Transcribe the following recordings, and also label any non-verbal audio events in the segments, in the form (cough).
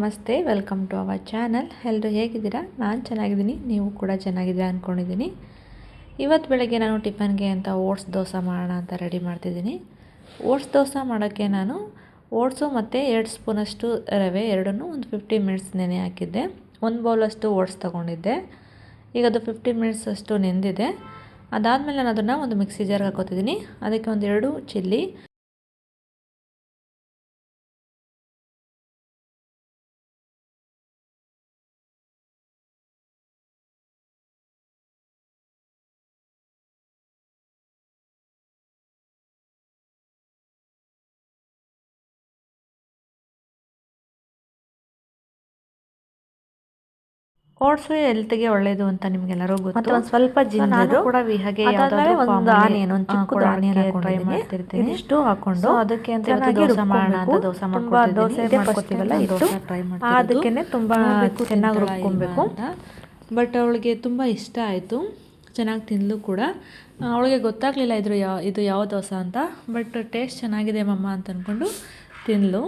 ನಮಸ್ತೆ welcome to our channel ಎಲ್ಲರೂ ಹೇಗಿದ್ದೀರಾ? ನಾನು ಚೆನ್ನಾಗಿದ್ದೀನಿ, ನೀವು ಕೂಡ ಚೆನ್ನಾಗಿದ್ದೀರಾ ಅಂದ್ಕೊಂಡಿದ್ದೀನಿ ಇವತ್ತು ಬೆಳಗ್ಗೆ ನಾನು ಟಿಫನ್ಗೆ ಅಂತ ಓಟ್ಸ್ ದೋಸೆ ಮಾಡೋಣ ಅಂತ ರೆಡಿ ಮಾಡ್ತಿದ್ದೀನಿ. ಓಟ್ಸ್ ದೋಸೆ ಮಾಡೋಕ್ಕೆ ನಾನು ಓಟ್ಸು ಮತ್ತು ಎರಡು ಸ್ಪೂನಷ್ಟು ರವೆ, ಎರಡನ್ನೂ ಒಂದು ಫಿಫ್ಟಿ ಮಿನಿಟ್ಸ್ ನೆನೆ ಹಾಕಿದ್ದೆ. ಒಂದು ಬೌಲಷ್ಟು ಓಟ್ಸ್ ತೊಗೊಂಡಿದ್ದೆ. ಈಗ ಅದು ಫಿಫ್ಟಿ ಮಿನಿಟ್ಸ್ ಅಷ್ಟು ನೆಂದಿದೆ. ಅದಾದಮೇಲೆ ನಾನು ಅದನ್ನು ಒಂದು ಮಿಕ್ಸಿ ಜಾರ್ಗೆ ಹಾಕೋತಿದ್ದೀನಿ ಅದಕ್ಕೆ ಒಂದು ಎರಡು ಚಿಲ್ಲಿ ಓಟ್ಸು ಹೆಲ್ತ್ಗೆ ಒಳ್ಳೇದು ಅಂತ ನಿಮ್ಗೆಲ್ಲರೂ ಗೊತ್ತು. ಮತ್ತೆ ಒಂದು ಸ್ವಲ್ಪ ಜಿಂಜರು ಕೂಡ ಹಾಗೆ ಒಂದು ಆನಿಯನ್ ಒಂದು ಚಿಕ್ಕದು ಆನಿಯನ್ ಟ್ರೈ ಹಾಕೊಂಡಿದ್ದೀನಿ ಇದಿಷ್ಟು ಹಾಕೊಂಡು ಅದಕ್ಕೆ ಅಂತ ದೋಸೆ ಮಾಡೋಣ ಅಂತ ದೋಸೆ ಮಾಡ್ಕೊತಿದ್ದೀನಿ. ದೋಸೆ ಇದೇ ಮಾಡ್ಕೊತೀವಲ್ಲ ದೋಸೆ try ಮಾಡ್ತಿರೋದು. ಅದಕ್ಕೇನೆ ತುಂಬಾ ಚೆನ್ನಾಗಿ ರುಬ್ಕೊಬೇಕು. ಬಟ್ ಅವಳಿಗೆ ತುಂಬಾ ಇಷ್ಟ ಆಯ್ತು. ಚೆನ್ನಾಗಿ ತಿನ್ಲು ಕೂಡ. ಅವಳಿಗೆ ಗೊತ್ತಾಗ್ಲಿಲ್ಲ ಇದ್ರ ಯಾವ ಇದು ಯಾವ ದೋಸೆ ಅಂತ. ಬಟ್ ಟೇಸ್ಟ್ ಚೆನ್ನಾಗಿದೆ ಮಮ್ಮ ಅಂತ ಅಂದ್ಕೊಂಡು ತಿಂದಳು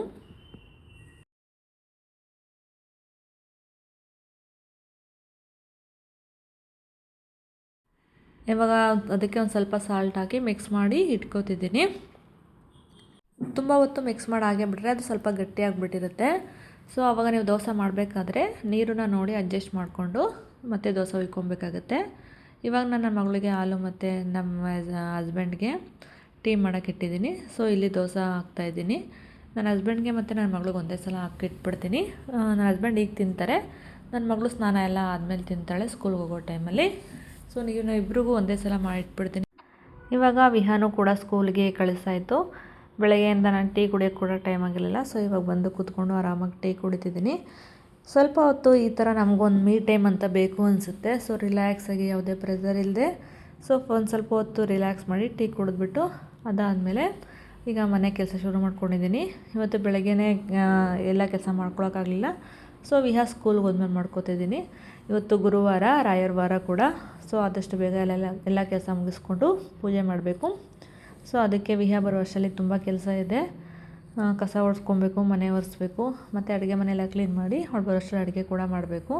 ಇವಾಗ ಅದಕ್ಕೆ ಒಂದು ಸ್ವಲ್ಪ ಸಾಲ್ಟ್ ಹಾಕಿ ಮಿಕ್ಸ್ ಮಾಡಿ ಇಟ್ಕೋತಿದ್ದೀನಿ. ತುಂಬ ಹೊತ್ತು ಮಿಕ್ಸ್ ಮಾಡಿ ಹಾಗೆ ಬಿಟ್ಟರೆ ಅದು ಸ್ವಲ್ಪ ಗಟ್ಟಿಯಾಗಿಬಿಟ್ಟಿರುತ್ತೆ ಸೊ ಆವಾಗ ನೀವು ದೋಸೆ ಮಾಡಬೇಕಾದ್ರೆ ನೀರನ್ನ ನೋಡಿ ಅಡ್ಜಸ್ಟ್ ಮಾಡಿಕೊಂಡು ಮತ್ತೆ ದೋಸೆ ಹುಯ್ಕೊಬೇಕಾಗತ್ತೆ. ಇವಾಗ ನಾನು ನನ್ನ ಮಗಳಿಗೆ ಹಾಲು ಮತ್ತು ನಮ್ಮ ಹಸ್ಬೆಂಡ್ಗೆ ಟೀ ಮಾಡೋಕೆ ಇಟ್ಟಿದ್ದೀನಿ. ಸೊ ಇಲ್ಲಿ ದೋಸೆ ಹಾಕ್ತಾಯಿದ್ದೀನಿ ನನ್ನ ಹಸ್ಬೆಂಡ್ಗೆ ಮತ್ತು ನನ್ನ ಮಗಳಿಗೆ ಒಂದೇ ಸಲ ಹಾಕಿಟ್ಬಿಡ್ತೀನಿ ನನ್ನ ಹಸ್ಬೆಂಡ್ ಈಗ ತಿಂತಾರೆ. ನನ್ನ ಮಗಳು ಸ್ನಾನ ಎಲ್ಲ ಆದಮೇಲೆ ತಿಂತಾಳೆ ಸ್ಕೂಲ್ಗೆ ಹೋಗೋ ಟೈಮಲ್ಲಿ ಸೊ ನೀವು ಇಬ್ರಿಗೂ ಒಂದೇ ಸಲ ಮಾಡಿಟ್ಬಿಡ್ತೀನಿ. ಇವಾಗ ವಿಹಾನು ಕೂಡ ಸ್ಕೂಲ್ಗೆ ಕಳಿಸಾಯಿತು. ಬೆಳಗ್ಗೆಯಿಂದ ನಾನು ಟೀ ಕುಡಿಯೋಕ್ಕೆ ಕೂಡ ಟೈಮ್ ಆಗಿರಲಿಲ್ಲ. ಸೊ ಇವಾಗ ಬಂದು ಕೂತ್ಕೊಂಡು ಆರಾಮಾಗಿ ಟೀ ಕುಡಿತಿದ್ದೀನಿ. ಸ್ವಲ್ಪ ಹೊತ್ತು ಈ ಥರ ನಮಗೊಂದು ಮೀ ಟೈಮ್ ಅಂತ ಬೇಕು ಅನಿಸುತ್ತೆ. ಸೊ ರಿಲ್ಯಾಕ್ಸಾಗಿ ಯಾವುದೇ ಪ್ರೆಸರ್ ಇಲ್ಲದೆ ಸೊ ಒಂದು ಸ್ವಲ್ಪ ಹೊತ್ತು ರಿಲ್ಯಾಕ್ಸ್ ಮಾಡಿ ಟೀ ಕುಡಿದ್ಬಿಟ್ಟು ಅದಾದಮೇಲೆ ಈಗ ಮನೆ ಕೆಲಸ ಶುರು ಮಾಡ್ಕೊಂಡಿದ್ದೀನಿ. ಇವತ್ತು ಬೆಳಗ್ಗೆನೇ ಆ, ಎಲ್ಲ ಕೆಲಸ ಮಾಡ್ಕೊಳಕ್ಕಾಗಲಿಲ್ಲ. ಸೊ ವಿಹಾ ಸ್ಕೂಲ್ಗೆ ಹೋದ್ಮೇಲೆ ಮಾಡ್ಕೋತಿದ್ದೀನಿ. ಇವತ್ತು ಗುರುವಾರ ರಾಯರ ವಾರ ಕೂಡ. ಸೊ ಆದಷ್ಟು ಬೇಗ ಎಲ್ಲ ಎಲ್ಲ ಕೆಲಸ ಮುಗಿಸ್ಕೊಂಡು ಪೂಜೆ ಮಾಡಬೇಕು. ಸೊ ಅದಕ್ಕೆ ವಿಹ ಬರೋ ವರ್ಷದಲ್ಲಿ ತುಂಬ ಕೆಲಸ ಇದೆ. ಕಸ ಹೊಡ್ಸ್ಕೊಬೇಕು ಮನೆ ಒರೆಸ್ಬೇಕು, ಮತ್ತು ಅಡುಗೆ ಮನೆಯೆಲ್ಲ ಕ್ಲೀನ್ ಮಾಡಿ ಅಷ್ಟರಲ್ಲಿ ಅಡುಗೆ ಕೂಡ ಮಾಡಬೇಕು.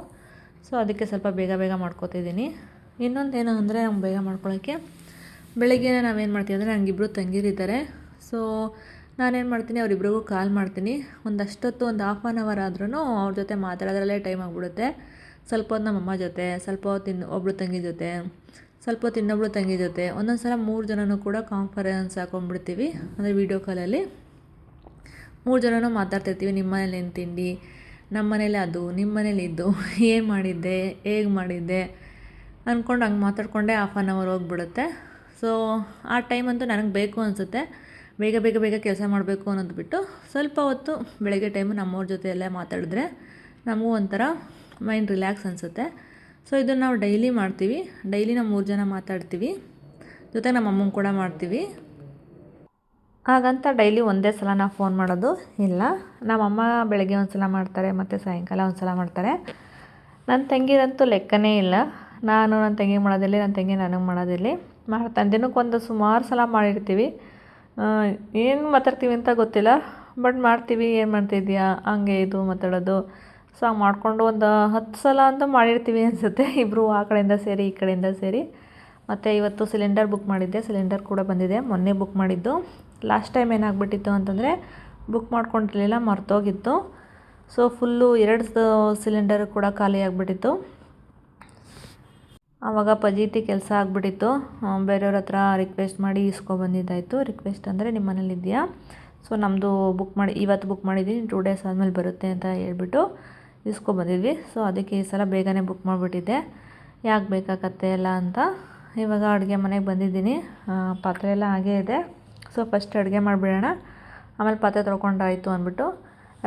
ಸೊ ಅದಕ್ಕೆ ಸ್ವಲ್ಪ ಬೇಗ ಬೇಗ ಮಾಡ್ಕೋತಿದ್ದೀನಿ. ಏನು ಅಂದರೆ ನಂಗೆ ಬೇಗ ಮಾಡ್ಕೊಳ್ಳೋಕ್ಕೆ ಬೆಳಿಗ್ಗೆ ನಾವೇನು ಮಾಡ್ತೀವಿ ಅಂದರೆ ನನಗಿಬ್ಬರು ತಂಗಿರಿದ್ದಾರೆ. ಸೊ ನಾನೇನು ಮಾಡ್ತೀನಿ, ಅವರಿಬ್ರಿಗೂ ಕಾಲ್ ಮಾಡ್ತೀನಿ. ಒಂದಷ್ಟೊತ್ತು, ಒಂದು ಹಾಫ್ ಆನ್ ಅವರ್ ಆದ್ರೂ ಅವ್ರ ಜೊತೆ ಮಾತಾಡೋದ್ರಲ್ಲೇ ಟೈಮ್ ಆಗಿಬಿಡುತ್ತೆ. ಸ್ವಲ್ಪ ಹೊತ್ತು ನಮ್ಮಮ್ಮ ಜೊತೆ ಸ್ವಲ್ಪ ಹೊತ್ತು ಇನ್ನು ಒಬ್ಬಳು ತಂಗಿ ಜೊತೆ ಸ್ವಲ್ಪ ಹೊತ್ತು ಇನ್ನೊಬ್ಳು ತಂಗಿ ಜೊತೆ ಒಂದೊಂದು ಸಲ ಮೂರು ಜನನೂ ಕೂಡ ಕಾನ್ಫರೆನ್ಸ್ ಹಾಕೊಂಡ್ಬಿಡ್ತೀವಿ ಅಂದರೆ ವೀಡಿಯೋ ಕಾಲಲ್ಲಿ ಮೂರು ಜನನೂ ಮಾತಾಡ್ತಿರ್ತೀವಿ ನಿಮ್ಮ ಮನೇಲಿ ಏನು ತಿಂಡಿ? ನಮ್ಮ ಮನೇಲಿ ಅದು ನಿಮ್ಮ ಮನೇಲಿ ಇದ್ದು (laughs) ಏನು ಮಾಡಿದ್ದೆ, ಹೇಗೆ ಮಾಡಿದ್ದೆ? ಅಂದ್ಕೊಂಡು ಹಂಗೆ ಮಾತಾಡ್ಕೊಂಡೇ ಹಾಫ್ ಆನ್ ಅವರ್ ಹೋಗ್ಬಿಡುತ್ತೆ. ಸೊ ಆ ಟೈಮ್ ಅಂತೂ ನನಗೆ ಬೇಕು ಅನಿಸುತ್ತೆ. ಬೇಗ ಬೇಗ ಬೇಗ ಕೆಲಸ ಮಾಡಬೇಕು ಅನ್ನೋದು ಬಿಟ್ಟು ಸ್ವಲ್ಪ ಹೊತ್ತು ಬೆಳಗ್ಗೆ ಟೈಮು ನಮ್ಮವ್ರ ಜೊತೆ ಎಲ್ಲ ಮಾತಾಡಿದ್ರೆ ನಮಗೂ ಒಂಥರ ಮೈಂಡ್ ರಿಲ್ಯಾಕ್ಸ್ ಅನಿಸುತ್ತೆ. ಸೊ ಇದನ್ನು ನಾವು ಡೈಲಿ ಮಾಡ್ತೀವಿ. ಡೈಲಿ ನಾವು ಮೂರು ಜನ ಮಾತಾಡ್ತೀವಿ. ಜೊತೆಗೆ ನಮ್ಮ ಅಮ್ಮಂಗೆ ಕೂಡ ಮಾಡ್ತೀವಿ. ಹಾಗಂತ ಡೈಲಿ ಒಂದೇ ಸಲ ನಾವು ಫೋನ್ ಮಾಡೋದು ಇಲ್ಲ. ನಮ್ಮಮ್ಮ ಬೆಳಗ್ಗೆ ಒಂದು ಸಲ ಮಾಡ್ತಾರೆ, ಮತ್ತು ಸಾಯಂಕಾಲ ಒಂದು ಸಲ ಮಾಡ್ತಾರೆ. ನನ್ನ ತಂಗಿದಂತೂ ಲೆಕ್ಕನೇ ಇಲ್ಲ. ನಾನು ನನ್ನ ತಂಗಿ ಮಾಡೋದಿಲ್ಲ ನನ್ನ ತಂಗಿ ನನಗೆ ಮಾಡೋದಿಲ್ಲ ಮಾಡ್ತಾನೆ ದಿನಕ್ಕೊಂದು ಸುಮಾರು ಸಲ ಮಾಡಿರ್ತೀವಿ. ಏನು ಮಾತಾಡ್ತೀವಿ ಅಂತ ಗೊತ್ತಿಲ್ಲ. ಬಟ್ ಮಾಡ್ತೀವಿ. ಏನು ಮಾಡ್ತಿದ್ಯಾ? ಹಂಗೆ ಇದು ಮಾತಾಡೋದು. ಸೊ ಹಂಗೆ ಮಾಡಿಕೊಂಡು ಒಂದು ಹತ್ತು ಸಲ ಅಂತ ಮಾಡಿರ್ತೀವಿ ಅನಿಸುತ್ತೆ. (laughs) ಇಬ್ಬರು ಆ ಕಡೆಯಿಂದ ಸೇರಿ, ಈ ಕಡೆಯಿಂದ ಸೇರಿ. ಮತ್ತು ಇವತ್ತು ಸಿಲಿಂಡರ್ ಬುಕ್ ಮಾಡಿದ್ದೆ. ಸಿಲಿಂಡರ್ ಕೂಡ ಬಂದಿದೆ. ಮೊನ್ನೆ ಬುಕ್ ಮಾಡಿದ್ದು. ಲಾಸ್ಟ್ ಟೈಮ್ ಏನಾಗ್ಬಿಟ್ಟಿತ್ತು ಅಂತಂದರೆ ಬುಕ್ ಮಾಡ್ಕೊಂಡಿರಲಿಲ್ಲ, ಮರ್ತೋಗಿತ್ತು. ಸೊ ಫುಲ್ಲು ಎರಡು ಸಿಲಿಂಡರ್ ಕೂಡ ಖಾಲಿ ಆಗಿಬಿಟ್ಟಿತ್ತು. ಆವಾಗ ಪಜೀತಿ ಕೆಲಸ ಆಗಿಬಿಟ್ಟಿತ್ತು. ಬೇರೆಯವ್ರ ಹತ್ರ ರಿಕ್ವೆಸ್ಟ್ ಮಾಡಿ ಇಸ್ಕೊಬಂದಿದ್ದಾಯಿತು ರಿಕ್ವೆಸ್ಟ್ ಅಂದರೆ ನಿಮ್ಮ ಮನೇಲಿದೆಯಾ ಸೊ ನಮ್ಮದು ಬುಕ್ ಮಾಡಿ, ಇವತ್ತು ಬುಕ್ ಮಾಡಿದ್ದೀನಿ. ಟೂ ಡೇಸ್ ಆದಮೇಲೆ ಬರುತ್ತೆ ಅಂತ ಹೇಳ್ಬಿಟ್ಟು. ಇಸ್ಕೊಬಂದಿದ್ವಿ. ಸೊ ಅದಕ್ಕೆ ಈ ಸಲ ಬೇಗನೆ ಬುಕ್ ಮಾಡಿಬಿಟ್ಟಿದ್ದೆ. ಯಾಕೆ ಬೇಕಾಗತ್ತೆ ಎಲ್ಲ ಅಂತ. ಇವಾಗ ಅಡುಗೆ ಮನೆಗೆ ಬಂದಿದ್ದೀನಿ. ಪಾತ್ರೆ ಎಲ್ಲ ಹಾಗೇ ಇದೆ. ಸೊ ಫಸ್ಟ್ ಅಡುಗೆ ಮಾಡಿಬಿಡೋಣ. ಆಮೇಲೆ ಪಾತ್ರೆ ತೊಳ್ಕೊಂಡಾಯಿತು ಅಂದ್ಬಿಟ್ಟು.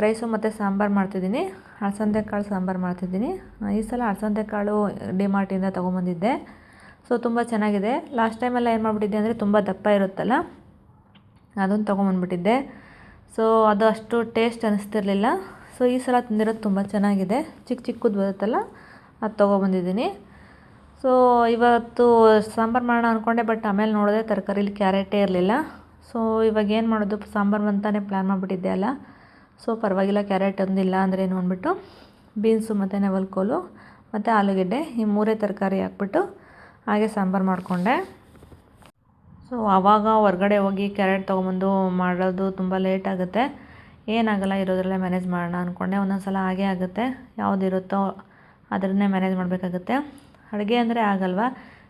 ರೈಸು ಮತ್ತು ಸಾಂಬಾರು ಮಾಡ್ತಿದ್ದೀನಿ. ಅಳಸಂದೆ ಕಾಳು ಸಾಂಬಾರು ಮಾಡ್ತಿದ್ದೀನಿ. ಈ ಸಲ ಅಳಸಂದೆ ಕಾಳು ಡಿಮಾರ್ಟಿಂದ ತೊಗೊಂಬಂದಿದ್ದೆ. ಸೊ ತುಂಬ ಚೆನ್ನಾಗಿದೆ. ಲಾಸ್ಟ್ ಟೈಮೆಲ್ಲ ಏನು ಮಾಡಿಬಿಟ್ಟಿದ್ದೆ ಅಂದರೆ ತುಂಬ ದಪ್ಪ ಇರುತ್ತಲ್ಲ? ಅದನ್ನು ತೊಗೊಂಬಂದ್ಬಿಟ್ಟಿದ್ದೆ. ಸೊ ಅದು ಅಷ್ಟು ಟೇಸ್ಟ್ ಅನ್ನಿಸ್ತಿರ್ಲಿಲ್ಲ ಸೊ, ಈ ಸಲ ತಿಂದಿರೋದು ತುಂಬ ಚೆನ್ನಾಗಿದೆ. ಚಿಕ್ಕ ಚಿಕ್ಕದು ಬರುತ್ತಲ್ಲ, ಅದು ತೊಗೊಬಂದಿದ್ದೀನಿ. ಸೊ, ಇವತ್ತು ಸಾಂಬಾರು ಮಾಡೋಣ ಅಂದ್ಕೊಂಡೆ ಬಟ್ ಆಮೇಲೆ ನೋಡಿದೆ ತರಕಾರಿಲಿ ಕ್ಯಾರೆಟೇ ಇರಲಿಲ್ಲ. ಸೊ, ಇವಾಗ ಏನು ಮಾಡೋದು, ಸಾಂಬಾರು ಅಂತಾನೆ ಪ್ಲ್ಯಾನ್ ಮಾಡಿಬಿಟ್ಟಿದ್ದೆ ಅಲ್ಲ. ಸೊ, ಪರವಾಗಿಲ್ಲ, ಕ್ಯಾರೆಟ್ ಒಂದಿಲ್ಲ ಅಂದರೆ ಏನು ಅಂದ್ಬಿಟ್ಟು, ಬೀನ್ಸು ಮತ್ತು ನೆವಲ್ಕೋಲು ಮತ್ತು ಆಲೂಗೆಡ್ಡೆ, ಈ ಮೂರೇ ತರಕಾರಿ ಹಾಕ್ಬಿಟ್ಟು ಹಾಗೆ ಸಾಂಬಾರು ಮಾಡಿಕೊಂಡೆ. ಸೊ ಆವಾಗ ಹೊರ್ಗಡೆ ಹೋಗಿ ಕ್ಯಾರೆಟ್ ತೊಗೊಬಂದು ಮಾಡೋದು ತುಂಬ ಲೇಟ್ ಆಗುತ್ತೆ. ಏನಾಗಲ್ಲ, ಇರೋದ್ರಲ್ಲೇ ಮ್ಯಾನೇಜ್ ಮಾಡೋಣ ಅಂದ್ಕೊಂಡೆ ಒಂದೊಂದು ಸಲ ಹಾಗೇ ಆಗುತ್ತೆ. ಯಾವುದಿರುತ್ತೋ ಅದನ್ನೇ ಮ್ಯಾನೇಜ್ ಮಾಡಬೇಕಾಗುತ್ತೆ. ಅಡುಗೆ ಅಂದರೆ ಆಗಲ್ವ?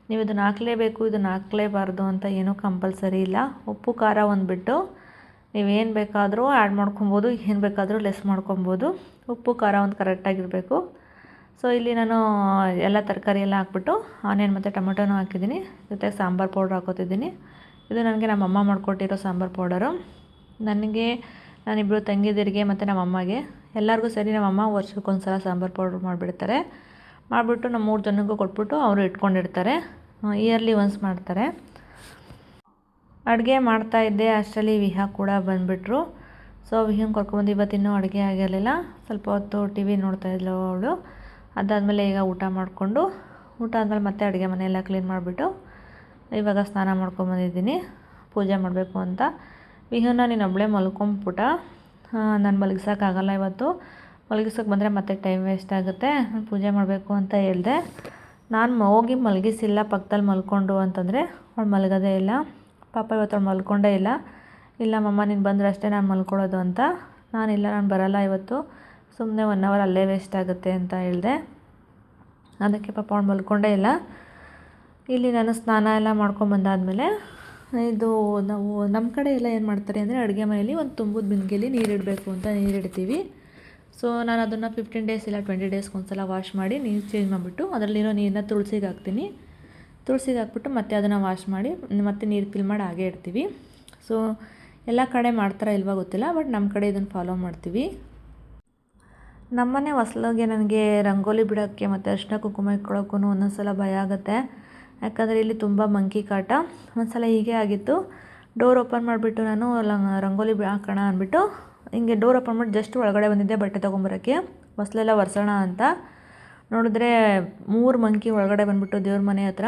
ನೀವು ಇದನ್ನು ಹಾಕಲೇಬೇಕು, ಇದನ್ನು ಹಾಕ್ಲೇಬಾರ್ದು ಅಂತ ಏನೂ ಕಂಪಲ್ಸರಿ ಇಲ್ಲ. ಉಪ್ಪು, ಖಾರ ಒಂದು ಬಿಟ್ಟು ನೀವೇನು ಬೇಕಾದರೂ ಆ್ಯಡ್ ಮಾಡ್ಕೊಬೋದು, ಏನು ಬೇಕಾದರೂ ಲೆಸ್ ಮಾಡ್ಕೊಬೋದು. ಉಪ್ಪು, ಖಾರ ಒಂದು ಕರೆಕ್ಟಾಗಿರಬೇಕು ಸೊ ಇಲ್ಲಿ ನಾನು ಎಲ್ಲ ತರಕಾರಿ ಎಲ್ಲ ಹಾಕ್ಬಿಟ್ಟು ಆನಿಯನ್ ಮತ್ತು ಟೊಮೆಟೊನೂ ಹಾಕಿದ್ದೀನಿ. ಜೊತೆಗೆ ಸಾಂಬಾರು ಪೌಡ್ರ್ ಹಾಕೋತಿದ್ದೀನಿ. ಇದು ನನಗೆ ನಮ್ಮ ಅಮ್ಮ ಮಾಡಿಕೊಟ್ಟಿರೋ ಸಾಂಬಾರು ಪೌಡರು ನನಗೆ ನಾನಿಬ್ಬರು ತಂಗಿದಿರಿಗೆ ಮತ್ತು ನಮ್ಮ ಅಮ್ಮಗೆ ಎಲ್ಲರಿಗೂ ಸರಿ ನಮ್ಮ ಅಮ್ಮ ಸಲ ಸಾಂಬಾರು ಪೌಡ್ರ್ ಮಾಡಿಬಿಡ್ತಾರೆ. ಮಾಡಿಬಿಟ್ಟು ನಮ್ಮ ಮೂರು ಜನಕ್ಕೂ ಕೊಟ್ಬಿಟ್ಟು ಅವರು ಇಟ್ಕೊಂಡಿರ್ತಾರೆ. ಇಯರ್ಲಿ ಒನ್ಸ್ ಮಾಡ್ತಾರೆ. ಅಡುಗೆ ಮಾಡ್ತಾಯಿದ್ದೆ ಅಷ್ಟರಲ್ಲಿ ವಿಹಾ ಕೂಡ ಬಂದುಬಿಟ್ರು. ಸೊ, ವಿಹಂಗೆ ಕರ್ಕೊಂಬಂದು ಇವತ್ತಿನ್ನೂ ಅಡುಗೆ ಆಗಿರಲಿಲ್ಲ. ಸ್ವಲ್ಪ ಹೊತ್ತು ಟಿ ವಿ ನೋಡ್ತಾಯಿದ್ಲು ಅವಳು. ಅದಾದಮೇಲೆ ಈಗ ಊಟ ಮಾಡಿಕೊಂಡು, ಊಟ ಆದಮೇಲೆ ಮತ್ತೆ ಅಡುಗೆ ಮನೆಯೆಲ್ಲ ಕ್ಲೀನ್ ಮಾಡಿಬಿಟ್ಟು ಇವಾಗ ಸ್ನಾನ ಮಾಡ್ಕೊಂಬಂದಿದ್ದೀನಿ. ಪೂಜೆ ಮಾಡಬೇಕು ಅಂತ. ವಿಹುನ ನೀನು ಒಬ್ಬಳೇ ಮಲ್ಕೊಂಬಿಟ್ಟ ನಾನು ಮಲಗಿಸೋಕ್ಕಾಗಲ್ಲ ಇವತ್ತು. ಮಲಗಿಸೋಕೆ ಬಂದರೆ ಮತ್ತೆ ಟೈಮ್ ವೇಸ್ಟ್ ಆಗುತ್ತೆ. ಪೂಜೆ ಮಾಡಬೇಕು ಅಂತ ಹೇಳಿದೆ. ನಾನು ಹೋಗಿ ಮಲಗಿಸಿಲ್ಲ ಪಕ್ಕದಲ್ಲಿ ಮಲ್ಕೊಂಡು ಅಂತಂದರೆ ಅವಳು ಮಲಗೋದೇ ಇಲ್ಲ. ಪಾಪ ಇವತ್ತು ಅವಳು ಮಲ್ಕೊಂಡೇ ಇಲ್ಲ. ಇಲ್ಲ ಮಮ್ಮ ನೀನು ಬಂದರೆ ಅಷ್ಟೇ ನಾನು ಮಲ್ಕೊಳ್ಳೋದು ಅಂತ. ನಾನಿಲ್ಲ ನಾನು ಬರಲ್ಲ ಇವತ್ತು. ಸುಮ್ಮನೆ ಒನ್ ಅವರ್ ಅಲ್ಲೇ ವೇಸ್ಟ್ ಆಗುತ್ತೆ ಅಂತ ಹೇಳಿದೆ. ಅದಕ್ಕೆ ಪಾಪ ಅವ್ಳು ಮಲ್ಕೊಂಡೇ ಇಲ್ಲ. ಇಲ್ಲಿ ನಾನು ಸ್ನಾನ ಎಲ್ಲ ಮಾಡ್ಕೊಂಬಂದಾದಮೇಲೆ ಇದು ನಾವು ನಮ್ಮ ಕಡೆ ಎಲ್ಲ ಏನು ಮಾಡ್ತಾರೆ ಅಂದರೆ ಅಡುಗೆ ಮನೆಯಲ್ಲಿ ಒಂದು ತುಂಬದ ಬಿಂದಿಗೆಯಲ್ಲಿ ನೀರಿಡಬೇಕು ಅಂತ ನೀರಿಡ್ತೀವಿ ಸೊ ನಾನು ಅದನ್ನು ಫಿಫ್ಟೀನ್ ಡೇಸ್ ಇಲ್ಲ ಟ್ವೆಂಟಿ ಡೇಸ್ಗೆ ಒಂದು ಸಲ ವಾಶ್ ಮಾಡಿ ನೀರು ಚೇಂಜ್ ಮಾಡಿಬಿಟ್ಟು ಅದರಲ್ಲಿರೋ ನೀರನ್ನ ತುಳಸಿಗೆ ಹಾಕ್ತೀನಿ. ತುಳಸಿಗೆ ಹಾಕ್ಬಿಟ್ಟು ಮತ್ತೆ ಅದನ್ನು ವಾಶ್ ಮಾಡಿ ಮತ್ತೆ ನೀರು ಫಿಲ್ ಮಾಡಿ ಹಾಗೆ ಇಡ್ತೀವಿ. ಸೊ ಎಲ್ಲ ಕಡೆ ಮಾಡ್ತಾರ ಇಲ್ವಾ ಗೊತ್ತಿಲ್ಲ ಬಟ್ ನಮ್ಮ ಕಡೆ ಇದನ್ನು ಫಾಲೋ ಮಾಡ್ತೀವಿ. ನಮ್ಮನೆ ಹೊಸ್ಲಿಗೆ ನನಗೆ ರಂಗೋಲಿ ಬಿಡೋಕ್ಕೆ ಮತ್ತು ಅರಿಶಿನ ಕುಂಕುಮ ಇಟ್ಕೊಳ್ಳೋಕ್ಕೂ ಒಂದೊಂದು ಸಲ ಭಯ ಆಗುತ್ತೆ. ಯಾಕಂದರೆ ಇಲ್ಲಿ ತುಂಬ ಮಂಕಿ ಕಾಟ. ಒಂದು ಸಲ ಹೀಗೆ ಆಗಿತ್ತು. ಡೋರ್ ಓಪನ್ ಮಾಡಿಬಿಟ್ಟು ನಾನು ರಂಗೋಲಿ ಹಾಕೋಣ ಅಂದ್ಬಿಟ್ಟು ಹಿಂಗೆ ಡೋರ್ ಓಪನ್ ಮಾಡಿ ಜಸ್ಟ್ ಒಳಗಡೆ ಬಂದಿದ್ದೆ ಬಟ್ಟೆ ತೊಗೊಂಬರೋಕ್ಕೆ. ಹೊಸ್ಲೆಲ್ಲ ಒರೆಸೋಣ ಅಂತ. ನೋಡಿದ್ರೆ ಮೂರು ಮಂಕಿ ಒಳಗಡೆ ಬಂದುಬಿಟ್ಟು ದೇವ್ರ ಮನೆ ಹತ್ರ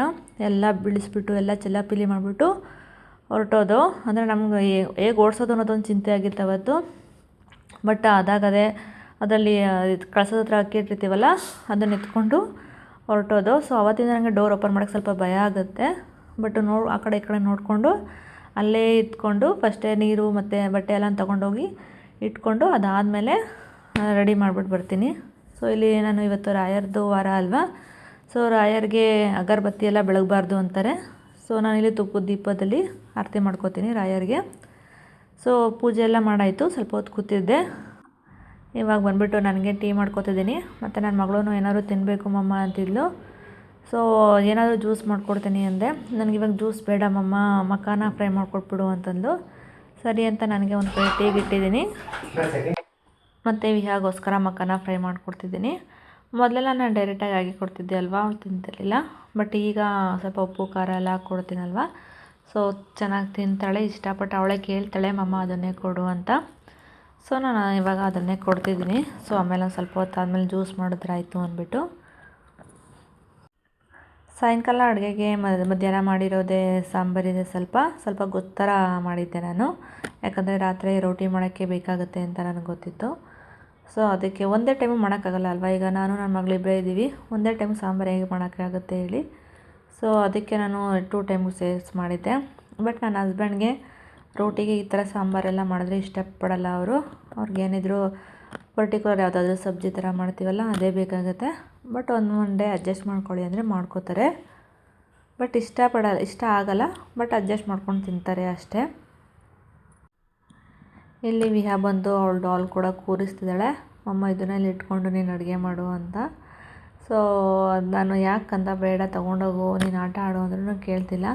ಎಲ್ಲ ಬೀಳಿಸ್ಬಿಟ್ಟು ಎಲ್ಲ ಚೆಲ್ಲಾಪಿಲಿ ಮಾಡಿಬಿಟ್ಟು ಹೊರಟೋದು. ಅಂದರೆ ನಮ್ಗೆ ಹೇಗೆ ಓಡಿಸೋದು ಅನ್ನೋದೊಂದು ಚಿಂತೆ ಆಗಿತ್ತು ಅವತ್ತು. ಬಟ್ ಅದಾಗದೆ ಅದರಲ್ಲಿ ಕಳ್ಸದ ಹತ್ರ ಅಕ್ಕಿ ಇಟ್ಟಿರ್ತೀವಲ್ಲ, ಅದನ್ನು ಎತ್ಕೊಂಡು ಹೊರಟೋದು. ಸೊ ಅವತ್ತಿಂದ ನನಗೆ ಡೋರ್ ಓಪನ್ ಮಾಡೋಕ್ಕೆ ಸ್ವಲ್ಪ ಭಯ ಆಗುತ್ತೆ. ಬಟ್ ನೋ ಆ ಕಡೆ ಈ ಕಡೆ ನೋಡಿಕೊಂಡು ಅಲ್ಲೇ ಇಟ್ಕೊಂಡು ಫಸ್ಟೇ ನೀರು ಮತ್ತು ಬಟ್ಟೆ ಎಲ್ಲ ತೊಗೊಂಡೋಗಿ ಇಟ್ಕೊಂಡು ಅದಾದಮೇಲೆ ರೆಡಿ ಮಾಡಿಬಿಟ್ಟು ಬರ್ತೀನಿ. ಸೊ ಇಲ್ಲಿ ನಾನು ಇವತ್ತು ರಾಯರ್ದು ವಾರ ಅಲ್ವಾ? ಸೊ ರಾಯರ್ಗೆ ಅಗರಬತ್ತಿ ಎಲ್ಲ ಬೆಳಗಬಾರ್ದು ಅಂತಾರೆ. ಸೊ ನಾನಿಲ್ಲಿ ತುಪ್ಪದ ದೀಪದಲ್ಲಿ ಆರತಿ ಮಾಡ್ಕೋತೀನಿ ರಾಯರ್ಗೆ. ಸೊ ಪೂಜೆ ಎಲ್ಲ ಮಾಡಾಯಿತು. ಸ್ವಲ್ಪ ಹೊತ್ತು ಕೂತಿದ್ದೆ. ಇವಾಗ ಬಂದುಬಿಟ್ಟು ನನಗೆ ಟೀ ಮಾಡ್ಕೊತಿದ್ದೀನಿ. ಮತ್ತು ನನ್ನ ಮಗಳೂ ಏನಾದರೂ ತಿನ್ನಬೇಕು ಮಮ್ಮ ಅಂತಿದ್ಲು. ಸೊ ಏನಾದರೂ ಜ್ಯೂಸ್ ಮಾಡಿಕೊಡ್ತೀನಿ ಅಂದೆ. ನನಗೆ ಇವಾಗ ಜ್ಯೂಸ್ ಬೇಡ ಮಮ್ಮ ಮಕಾನ ಫ್ರೈ ಮಾಡಿಕೊಟ್ಬಿಡು ಅಂತಂದು. ಸರಿ ಅಂತ ನನಗೆ ಒಂದು ಕಡೆ ಟೀಗೆ ಇಟ್ಟಿದ್ದೀನಿ ಮತ್ತು ವಿಹಾಗೋಸ್ಕರ ಮಕಾನ ಫ್ರೈ ಮಾಡಿಕೊಡ್ತಿದ್ದೀನಿ. ಮೊದಲೆಲ್ಲ ನಾನು ಡೈರೆಕ್ಟಾಗಿ ಆಗಿ ಕೊಡ್ತಿದ್ದೆ ಅಲ್ವಾ ತಿಂತಿರಲಿಲ್ಲ. ಬಟ್ ಈಗ ಸ್ವಲ್ಪ ಉಪ್ಪು, ಖಾರ ಎಲ್ಲ ಕೊಡ್ತೀನಲ್ವಾ. ಸೊ ಚೆನ್ನಾಗಿ ತಿಂತಾಳೆ, ಇಷ್ಟಪಟ್ಟು ಅವಳೇ ಕೇಳ್ತಾಳೆ, ಮಮ್ಮ ಅದನ್ನೇ ಕೊಡು ಅಂತ. ಸೊ ನಾನು ಇವಾಗ ಅದನ್ನೇ ಕೊಡ್ತಿದ್ದೀನಿ. ಸೊ ಆಮೇಲೆ ಒಂದು ಸ್ವಲ್ಪ ಹೊತ್ತು ಆದಮೇಲೆ ಜ್ಯೂಸ್ ಮಾಡಿದ್ರೆ ಆಯಿತು ಅಂದ್ಬಿಟ್ಟು. ಸಾಯಂಕಾಲ ಅಡುಗೆಗೆ ಮಧ್ಯಾಹ್ನ ಮಾಡಿರೋದೇ ಸಾಂಬಾರಿದೆ ಸ್ವಲ್ಪ. ಸ್ವಲ್ಪ ಗೊತ್ತರ ಮಾಡಿದ್ದೆ ನಾನು. ಯಾಕಂದರೆ ರಾತ್ರಿ ರೋಟಿ ಮಾಡೋಕ್ಕೆ ಬೇಕಾಗುತ್ತೆ ಅಂತ ನನಗೆ ಗೊತ್ತಿತ್ತು. ಸೊ ಅದಕ್ಕೆ ಒಂದೇ ಟೈಮು ಮಾಡೋಕ್ಕಾಗಲ್ಲ ಅಲ್ವಾ? ಈಗ ನಾನು, ನನ್ನ ಮಗಳಿಬ್ಬರೇ ಇದ್ದೀವಿ. ಒಂದೇ ಟೈಮ್ ಸಾಂಬಾರು ಹೇಗೆ ಮಾಡೋಕ್ಕಾಗುತ್ತೆ ಹೇಳಿ. ಸೊ ಅದಕ್ಕೆ ನಾನು ಟೂ ಟೈಮ್ಗೆ ಸೇರ್ಸ್ ಮಾಡಿದ್ದೆ. ಬಟ್ ನನ್ನ ಹಸ್ಬೆಂಡ್ಗೆ ರೋಟಿಗೆ ಈ ಥರ ಸಾಂಬಾರೆಲ್ಲ ಮಾಡಿದ್ರೆ ಇಷ್ಟಪಡಲ್ಲ ಅವರು. ಅವ್ರಿಗೇನಿದ್ರು ಪರ್ಟಿಕ್ಯುಲರ್ ಯಾವುದಾದ್ರೂ ಸಬ್ಜಿ ಥರ ಮಾಡ್ತೀವಲ್ಲ, ಅದೇ ಬೇಕಾಗುತ್ತೆ. ಬಟ್ ಒಂದು ಒನ್ ಡೇ ಅಡ್ಜಸ್ಟ್ ಮಾಡ್ಕೊಳ್ಳಿ ಅಂದರೆ ಮಾಡ್ಕೋತಾರೆ. ಬಟ್ ಇಷ್ಟಪಡಲ್ಲ ಇಷ್ಟ ಆಗಲ್ಲ ಬಟ್ ಅಡ್ಜಸ್ಟ್ ಮಾಡ್ಕೊಂಡು ತಿಂತಾರೆ ಅಷ್ಟೇ. ಇಲ್ಲಿ ವಿಹಾ ಬಂದು ಅವಳು ಡಾಲ್ ಕೂಡ ಕೂರಿಸ್ತಿದ್ದಾಳೆ. ಅಮ್ಮ ಇದನ್ನೆಲ್ಲ ಇಟ್ಕೊಂಡು ನೀನು ಅಡುಗೆ ಮಾಡು ಅಂತ. ಸೊ ನಾನು ಯಾಕಂತ ಬೇಡ, ತೊಗೊಂಡೋಗು, ನೀನು ಆಟ ಆಡು ಅಂದ್ರೂ ಕೇಳ್ತಿಲ್ಲ.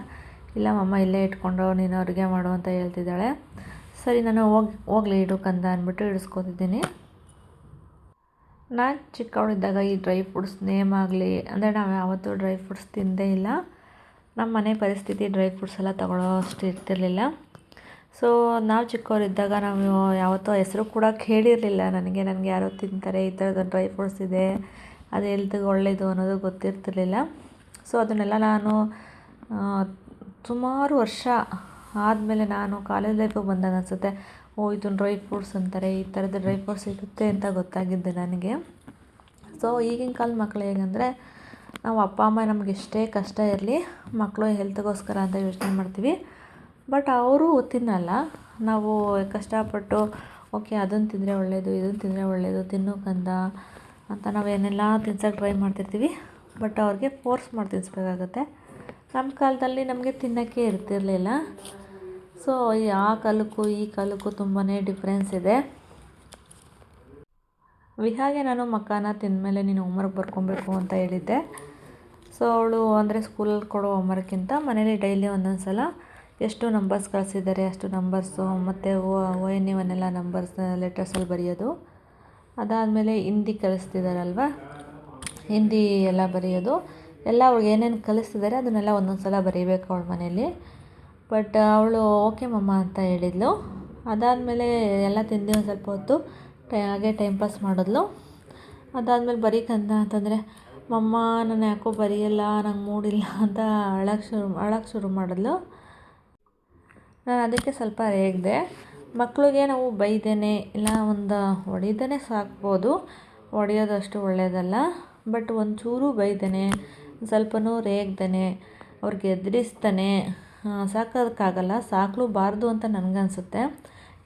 ಇಲ್ಲ ಮಮ್ಮ ಇಲ್ಲೇ ಇಟ್ಕೊಂಡು ನೀನು ಅಡುಗೆ ಮಾಡು ಅಂತ ಹೇಳ್ತಿದ್ದಾಳೆ. ಸರಿ, ನಾನು ಹೋಗಿ, ಹೋಗ್ಲಿ ಇಡು ಕಂದ ಅಂದ್ಬಿಟ್ಟು ಇಡಿಸ್ಕೊತಿದ್ದೀನಿ. ನಾನು ಚಿಕ್ಕವಳಿದ್ದಾಗ ಈ ಡ್ರೈ ಫ್ರೂಟ್ಸ್ ನೇಮ್ ಆಗಲಿ, ಅಂದರೆ ನಾವು ಯಾವತ್ತೂ ಡ್ರೈ ಫ್ರೂಟ್ಸ್ ತಿಂದೇ ಇಲ್ಲ. ನಮ್ಮ ಮನೆ ಪರಿಸ್ಥಿತಿ ಡ್ರೈ ಫ್ರೂಟ್ಸ್ ಎಲ್ಲ ತಗೊಳ್ಳೋ ಅಷ್ಟು ಇರ್ತಿರ್ಲಿಲ್ಲ. ಸೊ, ನಾವು ಚಿಕ್ಕವರಿದ್ದಾಗ ನಾವು ಯಾವತ್ತೂ ಹೆಸರು ಕೂಡ ಕೇಳಿರಲಿಲ್ಲ. ನನಗೆ ನನಗೆ ಯಾರೋ ತಿಂತಾರೆ, ಈ ಥರದ ಡ್ರೈ ಫ್ರೂಟ್ಸ್ ಇದೆ, ಅದು ಹೆಲ್ತ್ಗೆ ಒಳ್ಳೆಯದು ಅನ್ನೋದು ಗೊತ್ತಿರ್ತಿರ್ಲಿಲ್ಲ. ಸೊ, ಅದನ್ನೆಲ್ಲ ನಾನು ಸುಮಾರು ವರ್ಷ ಆದಮೇಲೆ ನಾನು ಕಾಲೇಜ್ ಲೈಫಿಗೆ ಬಂದಾಗ ಅನಿಸುತ್ತೆ, ಓ ಇದು ಡ್ರೈ ಫ್ರೂಟ್ಸ್ ಅಂತಾರೆ, ಈ ಥರದ ಡ್ರೈ ಫ್ರೂಟ್ಸ್ ಇರುತ್ತೆ ಅಂತ ಗೊತ್ತಾಗಿದ್ದೆ ನನಗೆ. ಸೊ ಈಗಿನ ಕಾಲದ ಮಕ್ಕಳು ಹೇಗಂದರೆ, ನಾವು ಅಪ್ಪ, ಅಮ್ಮ ನಮ್ಗೆ ಎಷ್ಟೇ ಕಷ್ಟ ಇರಲಿ ಮಕ್ಕಳು ಹೆಲ್ತ್ಗೋಸ್ಕರ ಅಂತ ಯೋಚನೆ ಮಾಡ್ತೀವಿ. ಬಟ್ ಅವರು ತಿನ್ನಲ್ಲ. ನಾವು ಕಷ್ಟಪಟ್ಟು ಓಕೆ ಅದನ್ನು ತಿಂದರೆ ಒಳ್ಳೆಯದು ಇದನ್ನು ತಿಂದರೆ ಒಳ್ಳೆಯದು ತಿನ್ನು ಕಂದ ಅಂತ ನಾವೇನೆಲ್ಲ ತಿನ್ಸೋಕ್ಕೆ ಟ್ರೈ ಮಾಡ್ತಿರ್ತೀವಿ. ಬಟ್ ಅವ್ರಿಗೆ ಫೋರ್ಸ್ ಮಾಡಿ ತಿನ್ನಿಸ್ಬೇಕಾಗತ್ತೆ ನಮ್ಮ ಕಾಲದಲ್ಲಿ ನಮಗೆ ತಿನ್ನೋಕ್ಕೆ ಇರ್ತಿರಲಿಲ್ಲ. ಸೊ ಆ ಕಾಲಕ್ಕೂ ಈ ಕಾಲಕ್ಕೂ ತುಂಬಾ ಡಿಫ್ರೆನ್ಸ್ ಇದೆ. ವಿಹಾಗೆ ನಾನು ಮಕ್ಕನ ತಿಂದಮೇಲೆ ನೀನು ಹೋಮ್ವರ್ಕ್ ಬರ್ಕೊಬೇಕು ಅಂತ ಹೇಳಿದ್ದೆ. ಸೊ ಅವಳು ಅಂದರೆ ಸ್ಕೂಲಲ್ಲಿ ಕೊಡೋ ಹೋಮ್ವರ್ಕ್ಕಿಂತ ಮನೇಲಿ ಡೈಲಿ ಒಂದೊಂದು ಸಲ ಎಷ್ಟು ನಂಬರ್ಸ್ ಕಳಿಸಿದ್ದಾರೆ, ಅಷ್ಟು ನಂಬರ್ಸು ಮತ್ತು ಓ ಎನ್ ಇವನ್ನೆಲ್ಲ ನಂಬರ್ಸ್ ಲೆಟರ್ಸಲ್ಲಿ ಬರೆಯೋದು. ಅದಾದಮೇಲೆ ಹಿಂದಿ ಕಲಿಸ್ತಿದ್ದಾರಲ್ವ ಹಿಂದಿ ಎಲ್ಲ ಬರೆಯೋದು. ಎಲ್ಲ ಅವ್ಳಿಗೆ ಏನೇನು ಕಲಿಸ್ತಿದ್ದಾರೆ ಅದನ್ನೆಲ್ಲ ಒಂದೊಂದು ಸಲ ಬರೀಬೇಕು ಅವಳ ಮನೇಲಿ. ಬಟ್ ಅವಳು ಓಕೆ ಮಮ್ಮ ಅಂತ ಹೇಳಿದ್ಲು. ಅದಾದಮೇಲೆ ಎಲ್ಲ ತಿಂದು ಒಂದು ಸ್ವಲ್ಪ ಹೊತ್ತು. ಟೈ, ಹಾಗೆ ಟೈಮ್ ಪಾಸ್ ಮಾಡಿದ್ಲು. ಅದಾದಮೇಲೆ ಬರೀಕಂದ ಅಂತಂದರೆ, ಮಮ್ಮ, ನಾನು ಯಾಕೋ ಬರೆಯಲ್ಲ, ನಂಗೆ ಮೂಡಿಲ್ಲ ಅಂತ ಅಳಕ್ಕೆ ಶುರು ಅಳಕ್ಕೆ ಶುರು ಮಾಡಿದ್ಲು. ನಾನು ಅದಕ್ಕೆ ಸ್ವಲ್ಪ ರೇಗಿದೆ. ಮಕ್ಕಳಿಗೆ ನಾವು ಬೈದೇನೆ, ಇಲ್ಲ ಒಂದು ಹೊಡಿದೇನೆ ಸಾಕ್ಬೋದು. ಹೊಡೆಯೋದಷ್ಟು ಒಳ್ಳೆಯದಲ್ಲ ಬಟ್ ಒಂಚೂರು ಬೈದೇನೆ. ಸ್ವಲ್ಪನೂ ರೇಗ್ದಾನೆ ಅವ್ರಿಗೆ ಎದುರಿಸ್ತಾನೆ ಸಾಕೋದಕ್ಕಾಗಲ್ಲ ಸಾಕಲೂಬಾರ್ದು ಅಂತ ನನಗನ್ಸುತ್ತೆ.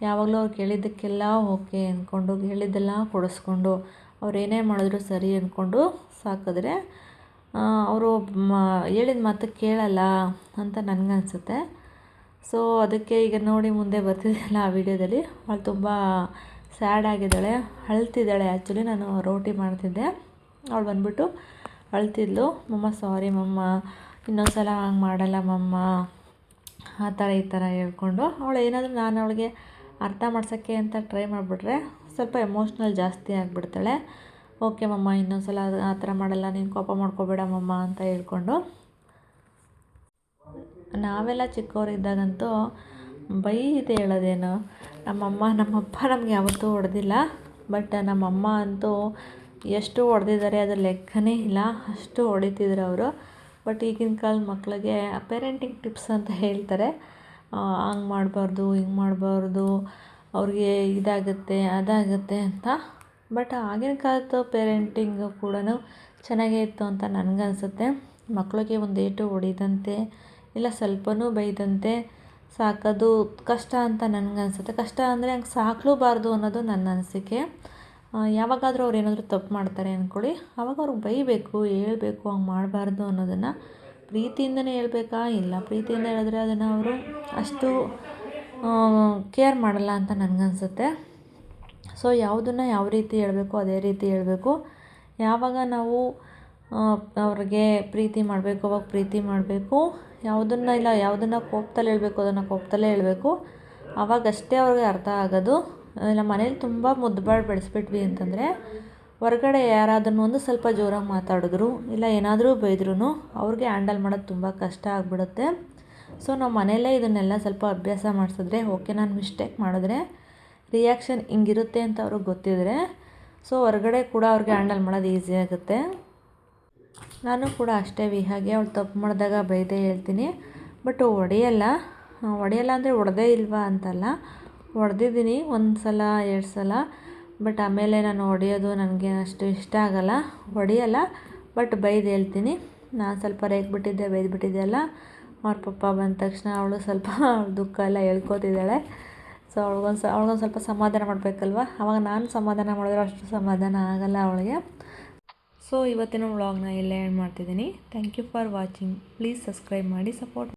ಯಾವಾಗಲೂ ಅವ್ರು ಕೇಳಿದ್ದಕ್ಕೆಲ್ಲ ಓಕೆ ಅಂದ್ಕೊಂಡು ಹೇಳಿದ್ದೆಲ್ಲ ಕೊಡಿಸ್ಕೊಂಡು, ಅವ್ರು ಏನೇ ಮಾಡಿದ್ರು ಸರಿ ಅಂದ್ಕೊಂಡು ಸಾಕಿದ್ರೆ ಅವರು ಮ, ಹೇಳಿದ ಮಾತು ಕೇಳಲ್ಲ ಅಂತ ನನಗನ್ಸುತ್ತೆ. ಸೊ, ಅದಕ್ಕೆ ಈಗ ನೋಡಿ ಮುಂದೆ ಬರ್ತಿದ್ದೆಲ್ಲ ಆ ವಿಡಿಯೋದಲ್ಲಿ. ಅವಳು ತುಂಬ ಸ್ಯಾಡ್ ಆಗಿದ್ದಾಳೆ, ಅಳ್ತಿದ್ದಾಳೆ. ಆ್ಯಕ್ಚುಲಿ ನಾನು ರೋಟಿ ಮಾಡ್ತಿದ್ದೆ. ಅವಳು ಬಂದ್ಬಿಟ್ಟು ಅಳ್ತಿದ್ಲು. ಮಮ್ಮ ಸಾರಿ ಮಮ್ಮ. ಇನ್ನೊಂದು ಸಲ ಹಂಗೆ ಮಾಡಲ್ಲ ಮಮ್ಮ. ಆ ಥರ ಈ ಥರ ಹೇಳ್ಕೊಂಡು ಅವಳು ಏನಾದರೂ ನಾನು ಅವಳಿಗೆ ಅರ್ಥ ಮಾಡ್ಸೋಕ್ಕೆ ಅಂತ ಟ್ರೈ ಮಾಡಿಬಿಟ್ರೆ ಸ್ವಲ್ಪ ಎಮೋಷ್ನಲ್ ಜಾಸ್ತಿ ಆಗಿಬಿಡ್ತಾಳೆ. ಓಕೆ ಮಮ್ಮ ಇನ್ನೊಂದು ಸಲ ಆ ಥರ ಮಾಡಲ್ಲ. ನೀನು ಕೋಪ ಮಾಡ್ಕೋಬೇಡ ಮಮ್ಮ, ಅಂತ ಹೇಳ್ಕೊಂಡು ನಾವೆಲ್ಲ ಚಿಕ್ಕವರಿದ್ದಾಗಂತೂ ಬೈದೆ ಹೇಳೋದೇನು. ನಮ್ಮಮ್ಮ, ನಮ್ಮಪ್ಪ ನಮಗೆ ಯಾವತ್ತೂ ಹೊಡೆದಿಲ್ಲ. ಬಟ್ ನಮ್ಮಮ್ಮ ಅಂತೂ ಎಷ್ಟು ಹೊಡೆದಿದ್ದಾರೆ ಅದು ಲೆಕ್ಕನೇ ಇಲ್ಲ. ಅಷ್ಟು ಹೊಡಿತಿದ್ರು ಅವರು. ಬಟ್ ಈಗಿನ ಕಾಲದ ಮಕ್ಕಳಿಗೆ ಪೇರೆಂಟಿಂಗ್ ಟಿಪ್ಸ್ ಅಂತ ಹೇಳ್ತಾರೆ. ಹಂಗೆ ಮಾಡಬಾರ್ದು, ಹಿಂಗೆ ಮಾಡಬಾರ್ದು, ಅವ್ರಿಗೆ ಇದಾಗುತ್ತೆ, ಅದಾಗುತ್ತೆ ಅಂತ. ಬಟ್ ಆಗಿನ ಕಾಲದ ಪೇರೆಂಟಿಂಗು ಕೂಡ ಚೆನ್ನಾಗೇ ಇತ್ತು ಅಂತ ನನಗನ್ಸುತ್ತೆ ಮಕ್ಕಳಿಗೆ ಒಂದು ಏಟು ಹೊಡಿದಂತೆ, ಇಲ್ಲ ಸ್ವಲ್ಪನೂ ಬೈದಂತೆ ಸಾಕೋದು ಕಷ್ಟ ಅಂತ ನನಗನ್ಸುತ್ತೆ ಕಷ್ಟ ಅಂದರೆ ಹಂಗೆ ಸಾಕಲೂಬಾರ್ದು ಅನ್ನೋದು ನನ್ನ ಅನಿಸಿಕೆ. ಯಾವಾಗಾದರೂ ಅವ್ರು ಏನಾದರೂ ತಪ್ಪು ಮಾಡ್ತಾರೆ ಅಂದ್ಕೊಳ್ಳಿ ಆವಾಗ ಅವ್ರಿಗೆ ಬೈಬೇಕು, ಹೇಳ್ಬೇಕು, ಹಂಗೆ ಮಾಡಬಾರ್ದು ಅನ್ನೋದನ್ನು ಪ್ರೀತಿಯಿಂದನೇ ಹೇಳ್ಬೇಕಾ? ಇಲ್ಲ. ಪ್ರೀತಿಯಿಂದ ಹೇಳಿದ್ರೆ ಅದನ್ನು ಅವರು ಅಷ್ಟು ಕೇರ್ ಮಾಡಲ್ಲ ಅಂತ ನನಗನ್ಸುತ್ತೆ. ಸೊ ಯಾವುದನ್ನು ಯಾವ ರೀತಿ ಹೇಳಬೇಕು, ಅದೇ ರೀತಿ ಹೇಳಬೇಕು. ಯಾವಾಗ ನಾವು ಅವ್ರಿಗೆ ಪ್ರೀತಿ ಮಾಡಬೇಕು, ಅವಾಗ ಪ್ರೀತಿ ಮಾಡಬೇಕು. ಯಾವುದನ್ನು ಇಲ್ಲ, ಯಾವುದನ್ನು ಕೋಪದಲ್ಲಿ ಹೇಳಬೇಕು, ಅದನ್ನು ಕೋಪದಲ್ಲೇ ಹೇಳಬೇಕು. ಅವಾಗಷ್ಟೇ ಅವ್ರಿಗೆ ಅರ್ಥ ಆಗೋದು. ಇಲ್ಲ ಮನೇಲಿ ತುಂಬ ಮುದ್ದುಬಾಳು ಬೆಳೆಸ್ಬಿಟ್ವಿ ಅಂತಂದರೆ ಹೊರ್ಗಡೆ ಯಾರಾದ್ರೂ ಒಂದು ಸ್ವಲ್ಪ ಜೋರಾಗಿ ಮಾತಾಡಿದ್ರು, ಇಲ್ಲ ಏನಾದರೂ ಬೈದ್ರೂ ಅವ್ರಿಗೆ ಹ್ಯಾಂಡಲ್ ಮಾಡೋದು ತುಂಬ ಕಷ್ಟ ಆಗಿಬಿಡುತ್ತೆ. ಸೊ ನಾವು ಮನೆಯಲ್ಲೇ ಇದನ್ನೆಲ್ಲ ಸ್ವಲ್ಪ ಅಭ್ಯಾಸ ಮಾಡಿಸಿದ್ರೆ ಓಕೆ, ನಾನು ಮಿಸ್ಟೇಕ್ ಮಾಡಿದ್ರೆ ರಿಯಾಕ್ಷನ್ ಹಿಂಗಿರುತ್ತೆ ಅಂತ ಅವ್ರಿಗೆ ಗೊತ್ತಿದ್ರೆ ಸೊ ಹೊರಗಡೆ ಕೂಡ ಅವ್ರಿಗೆ ಹ್ಯಾಂಡಲ್ ಮಾಡೋದು ಈಸಿ ಆಗುತ್ತೆ. ನಾನು ಕೂಡ ಅಷ್ಟೇ ವಿ ಹಾಗೆ ಅವಳು ತಪ್ಪು ಮಾಡಿದಾಗ ಬೈದೇ ಹೇಳ್ತೀನಿ. ಬಟ್ ಹೊಡೆಯಲ್ಲ ಹೊಡೆಯಲ್ಲ ಅಂದರೆ ಹೊಡೆದೇ ಇಲ್ವಾ ಅಂತಲ್ಲ. ಹೊಡೆದಿದ್ದೀನಿ ಒಂದು ಸಲ ಎರಡು ಸಲ ಬಟ್ ಆಮೇಲೆ ನಾನು ಹೊಡೆಯೋದು ನನಗೆ ಅಷ್ಟು ಇಷ್ಟ ಆಗಲ್ಲ. ಹೊಡೆಯಲ್ಲ, ಬಟ್ ಬೈದು ಹೇಳ್ತೀನಿ. ನಾನು ಸ್ವಲ್ಪ ರೇಗ್ಬಿಟ್ಟಿದ್ದೆ ಬೈದ್ಬಿಟ್ಟಿದ್ದೆ ಅಲ್ಲ. ಅವ್ರ ಪಪ್ಪ ಬಂದ ತಕ್ಷಣ ಅವಳು ಸ್ವಲ್ಪ (laughs) ದುಃಖ ಎಲ್ಲ ಹೇಳ್ಕೊತಿದ್ದಾಳೆ. ಸೊ ಅವಳಿಗೊಂದು ಸ, ಅವಳಿಗೊಂದು ಸ್ವಲ್ಪ ಸಮಾಧಾನ ಮಾಡಬೇಕಲ್ವ? ಅವಾಗ ನಾನು ಸಮಾಧಾನ ಮಾಡಿದ್ರೆ ಅಷ್ಟು ಸಮಾಧಾನ ಆಗಲ್ಲ ಅವಳಿಗೆ. ಸೊ ಇವತ್ತಿನ ವ್ಲಾಗ್ನ ಇಲ್ಲೇ ಏನು ಮಾಡ್ತಿದ್ದೀನಿ. Thank you for watching please subscribe ಮಾಡಿ ಸಪೋರ್ಟ್